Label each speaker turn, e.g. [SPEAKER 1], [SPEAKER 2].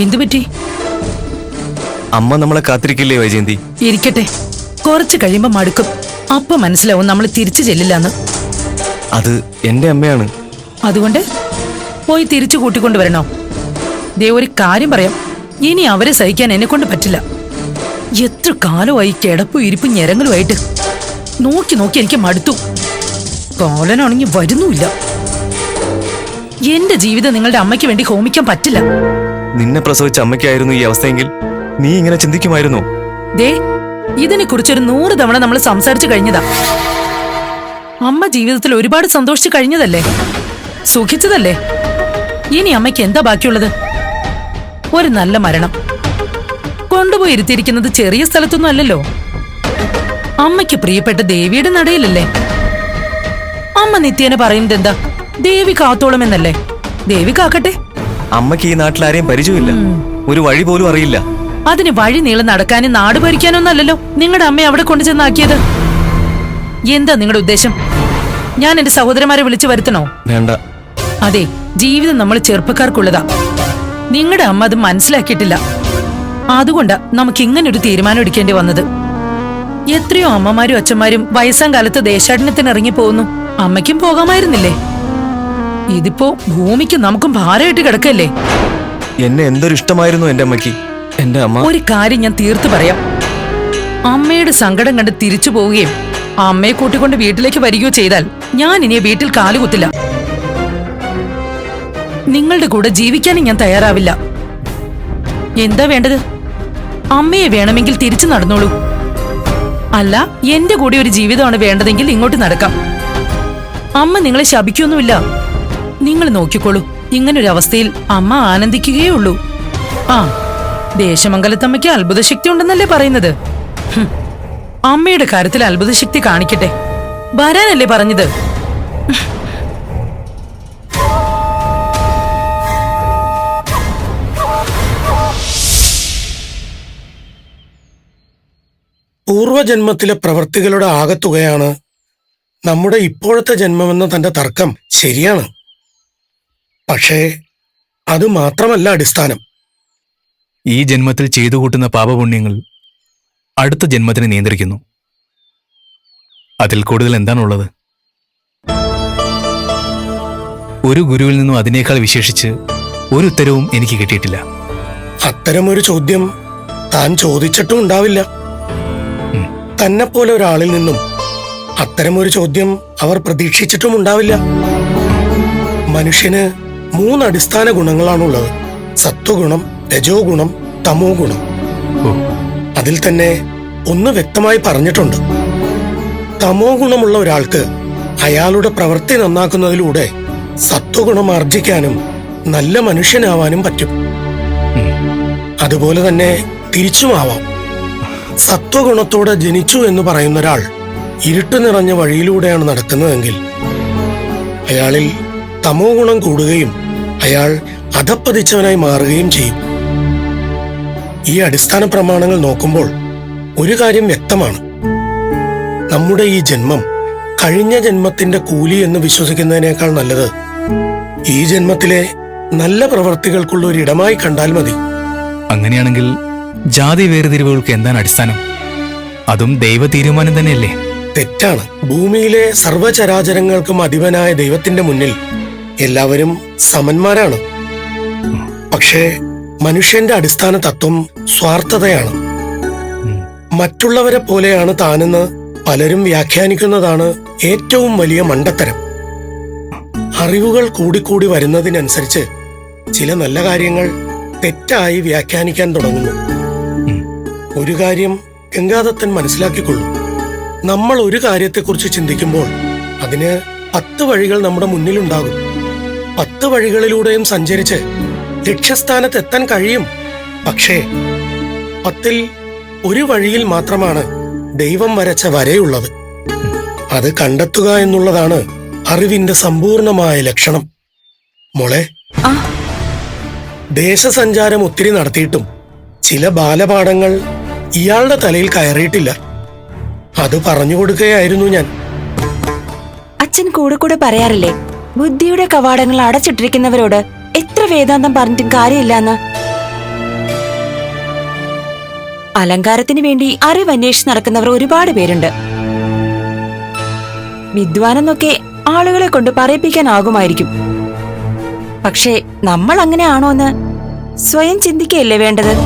[SPEAKER 1] എന്തു പറ്റി?
[SPEAKER 2] അമ്മ നമ്മളെ കാത്തിരിക്കില്ലേ വൈജയന്തി?
[SPEAKER 1] ഇരിക്കട്ടെ. കുറച്ച് കഴിയുമ്പോ മടുക്കും. അപ്പൊ മനസ്സിലാവും നമ്മൾ തിരിച്ചു ചെല്ലില്ലാന്ന്.
[SPEAKER 2] അത് എന്റെ അമ്മയാണ്.
[SPEAKER 1] അതുകൊണ്ട് പോയി തിരിച്ചു കൂട്ടിക്കൊണ്ടുവരണോ ദേ ഒരു കാര്യം പറയാം. ഇനി അവരെ സഹിക്കാൻ എന്നെ കൊണ്ട് പറ്റില്ല. എത്ര കാലമായി കിടപ്പും ഇരിപ്പും ഞെരങ്ങളുമായിട്ട് നോക്കി നോക്കി എനിക്ക് മടുത്തു. കോലനാണെങ്കിൽ വരുന്നുമില്ല. എന്റെ ജീവിതം നിങ്ങളുടെ അമ്മയ്ക്ക് വേണ്ടി ഹോമിക്കാൻ പറ്റില്ല.
[SPEAKER 2] നിന്നെ പ്രസവിച്ച അമ്മയ്ക്കായിരുന്നു ഈ അവസ്ഥയെങ്കിൽ നീ ഇങ്ങനെ ചിന്തിക്കുമായിരുന്നു.
[SPEAKER 1] ദേ ഇതിനെ കുറിച്ചൊരു നൂറ് തവണ നമ്മൾ സംസാരിച്ചു കഴിഞ്ഞതാ. അമ്മ ജീവിതത്തിൽ ഒരുപാട് സന്തോഷിച്ചു കഴിഞ്ഞതല്ലേ? സുഖിച്ചതല്ലേ? ഇനി അമ്മയ്ക്ക് എന്താ ബാക്കിയുള്ളത്? ഒരു നല്ല മരണം. കൊണ്ടുപോയി ഇരുത്തിയിരിക്കുന്നത് ചെറിയ സ്ഥലത്തൊന്നും അല്ലല്ലോ. അമ്മയ്ക്ക് പ്രിയപ്പെട്ട ദേവിയുടെ നടയിലല്ലേ? അമ്മ നിത്യേനെ പറയുന്നത് എന്താ ദേവി കാത്തോളമെന്നല്ലേ? ദേവി കാക്കട്ടെ.
[SPEAKER 2] അമ്മയ്ക്ക് ഈ നാട്ടിൽ ആരെയും പരിചയമില്ല. ഒരു വഴി പോലും അറിയില്ല.
[SPEAKER 1] അതിന് വഴി നീളം നടക്കാനും നാട് ഭരിക്കാനൊന്നല്ലല്ലോ. നിങ്ങളുടെ അമ്മയെ അവിടെ കൊണ്ടു ചെന്നാക്കിയത്. എന്താ നിങ്ങളുടെ ഉദ്ദേശം? ഞാൻ എന്റെ സഹോദരന്മാരെ വിളിച്ചു വരുത്തണോ?
[SPEAKER 2] വേണ്ട.
[SPEAKER 1] അതെ ജീവിതം നമ്മൾ ചെറുപ്പക്കാർക്കുള്ളതാ. നിങ്ങളുടെ അമ്മ അത് മനസ്സിലാക്കിയിട്ടില്ല. അതുകൊണ്ടാ നമുക്ക് ഇങ്ങനെ ഒരു തീരുമാനം എടുക്കേണ്ടി വന്നത്. എത്രയോ അമ്മമാരും അച്ഛന്മാരും വയസ്സാം കാലത്ത് ദേശാടനത്തിന് ഇറങ്ങി പോകുന്നു. അമ്മയ്ക്കും പോകാമായിരുന്നില്ലേ? ഇതിപ്പോ ഭൂമിക്ക് നമുക്കും ഭാരമായിട്ട് കിടക്കല്ലേ?
[SPEAKER 2] എന്നെ എന്തൊരു ഇഷ്ടമായിരുന്നു എന്റെ അമ്മയ്ക്ക്? എന്റെ അമ്മ
[SPEAKER 1] ഒരു കാര്യം ഞാൻ തീർത്തു പറയാം. അമ്മയുടെ സങ്കടം കണ്ട് തിരിച്ചു പോവുകയും അമ്മയെ കൂട്ടിക്കൊണ്ട് വീട്ടിലേക്ക് വരികയോ ചെയ്താൽ ഞാൻ ഇനി വീട്ടിൽ കാലുകുത്തില്ല നിങ്ങളുടെ കൂടെ ജീവിക്കാനും ഞാൻ തയ്യാറാവില്ല. എന്താ വേണ്ടത്? അമ്മയെ വേണമെങ്കിൽ തിരിച്ചു നടന്നോളൂ. അല്ല എന്റെ കൂടെ ഒരു ജീവിതമാണ് വേണ്ടതെങ്കിൽ ഇങ്ങോട്ട് നടക്കാം. അമ്മ നിങ്ങളെ ശപിക്കൊന്നുമില്ല. നിങ്ങൾ നോക്കിക്കോളൂ. ഇങ്ങനൊരു അവസ്ഥയിൽ അമ്മ ആനന്ദിക്കുകയേ ഉള്ളൂ ആ ദേശമംഗലത്തമ്മയ്ക്ക് അത്ഭുതശക്തി ഉണ്ടെന്നല്ലേ പറയുന്നത് അമ്മയുടെ കാര്യത്തിൽ അത്ഭുതശക്തി കാണിക്കട്ടെ. വരാനല്ലേ പറഞ്ഞത്?
[SPEAKER 3] പൂർവജന്മത്തിലെ പ്രവൃത്തികളുടെ ആകത്തുകയാണ് നമ്മുടെ ഇപ്പോഴത്തെ ജന്മമെന്ന തന്റെ തർക്കം ശരിയാണ്. പക്ഷേ അത് മാത്രമല്ല അടിസ്ഥാനം.
[SPEAKER 4] ഈ ജന്മത്തിൽ ചെയ്തു കൂട്ടുന്ന പാപപുണ്യങ്ങൾ അടുത്ത ജന്മത്തിനെ നിയന്ത്രിക്കുന്നു. അതിൽ കൂടുതൽ എന്താണുള്ളത്? ഒരു ഗുരുവിൽ നിന്നും അതിനേക്കാൾ വിശേഷിച്ച് ഒരു ഉത്തരവും എനിക്ക് കിട്ടിയിട്ടില്ല.
[SPEAKER 3] അത്തരമൊരു ചോദ്യം താൻ ചോദിച്ചിട്ടും ഉണ്ടാവില്ല. തന്നെ പോലെ ഒരാളിൽ നിന്നും അത്തരമൊരു ചോദ്യം അവർ പ്രതീക്ഷിച്ചിട്ടും ഉണ്ടാവില്ല. മനുഷ്യന് മൂന്ന് അടിസ്ഥാന ഗുണങ്ങളാണുള്ളത്. സത്വഗുണം രജോ ഗുണം തമോ ഗുണം അതിൽ തന്നെ ഒന്ന് വ്യക്തമായി പറഞ്ഞിട്ടുണ്ട്. തമോ ഗുണമുള്ള ഒരാൾക്ക് അയാളുടെ പ്രവൃത്തി നന്നാക്കുന്നതിലൂടെ സത്വഗുണം ആർജിക്കാനും നല്ല മനുഷ്യനാവാനും പറ്റും. അതുപോലെ തന്നെ തിരിച്ചുമാവാം. സത്വഗുണത്തോടെ ജനിച്ചു എന്ന് പറയുന്ന ഒരാൾ ഇരുട്ട് നിറഞ്ഞ വഴിയിലൂടെയാണ് നടക്കുന്നതെങ്കിൽ അയാളിൽ തമോ ഗുണം കൂടുകയും അയാൾ അധപ്പതിച്ചവനായി മാറുകയും ചെയ്യും. ഈ അടിസ്ഥാന പ്രമാണങ്ങൾ നോക്കുമ്പോൾ ഒരു കാര്യം വ്യക്തമാണ്. നമ്മുടെ ഈ ജന്മം കഴിഞ്ഞ ജന്മത്തിന്റെ കൂലി എന്ന് വിശ്വസിക്കുന്നതിനേക്കാൾ നല്ലത് ഈ ജന്മത്തിലെ നല്ല പ്രവർത്തികൾക്കുള്ള ഒരു ഇടമായി കണ്ടാൽ മതി.
[SPEAKER 4] അങ്ങനെയാണെങ്കിൽ ജാതി വേർതിരിവുകൾക്ക് എന്താണ് അടിസ്ഥാനം? അതും ദൈവ തീരുമാനം തന്നെയല്ലേ?
[SPEAKER 3] തെറ്റാണ്. ഭൂമിയിലെ സർവചരാചരങ്ങൾക്കും അധിപനായ ദൈവത്തിന്റെ മുന്നിൽ എല്ലാവരും സമന്മാരാണ്. പക്ഷേ മനുഷ്യന്റെ അടിസ്ഥാന തത്വം സ്വാർത്ഥതയാണ്. മറ്റുള്ളവരെ പോലെയാണ് താനെന്ന് പലരും വ്യാഖ്യാനിക്കുന്നതാണ് ഏറ്റവും വലിയ മണ്ടത്തരം. അറിവുകൾ കൂടിക്കൂടി വരുന്നതിനനുസരിച്ച് ചില നല്ല കാര്യങ്ങൾ തെറ്റായി വ്യാഖ്യാനിക്കാൻ തുടങ്ങുന്നു. ഒരു കാര്യം ഗംഗാദത്തൻ മനസ്സിലാക്കിക്കൊള്ളു. നമ്മൾ ഒരു കാര്യത്തെക്കുറിച്ച് ചിന്തിക്കുമ്പോൾ അതിന് പത്ത് വഴികൾ നമ്മുടെ മുന്നിലുണ്ടാകും. പത്ത് വഴികളിലൂടെയും സഞ്ചരിച്ച് ലക്ഷ്യസ്ഥാനത്ത് എത്താൻ കഴിയും. പക്ഷേ പത്തിൽ ഒരു വഴിയിൽ മാത്രമാണ് ദൈവം വരച്ച വരയുള്ളത്. അത് കണ്ടെത്തുക എന്നുള്ളതാണ് അറിവിന്റെ സമ്പൂർണമായ ലക്ഷണം. മോളെ ദേശസഞ്ചാരം ഒത്തിരി നടത്തിയിട്ടും ചില ബാലപാഠങ്ങൾ ഇയാളുടെ തലയിൽ കയറിയിട്ടില്ല. അത് പറഞ്ഞു കൊടുക്കുകയായിരുന്നു ഞാൻ.
[SPEAKER 5] അച്ഛൻ കൂടെ കൂടെ പറയാറില്ലേ? ബുദ്ധിയുടെ കവാടങ്ങൾ അടച്ചിട്ടിരിക്കുന്നവരോട് എത്ര വേദാന്തം പറഞ്ഞിട്ടും കാര്യമില്ലാന്ന്. അലങ്കാരത്തിന് വേണ്ടി അറിവന്വേഷിച്ച് നടക്കുന്നവർ ഒരുപാട് പേരുണ്ട്. വിദ്വാനെന്നൊക്കെ ആളുകളെ കൊണ്ട് പറയിപ്പിക്കാനാകുമായിരിക്കും. പക്ഷേ നമ്മൾ അങ്ങനെയാണോ എന്ന് സ്വയം ചിന്തിക്കുകയല്ലേ വേണ്ടത്?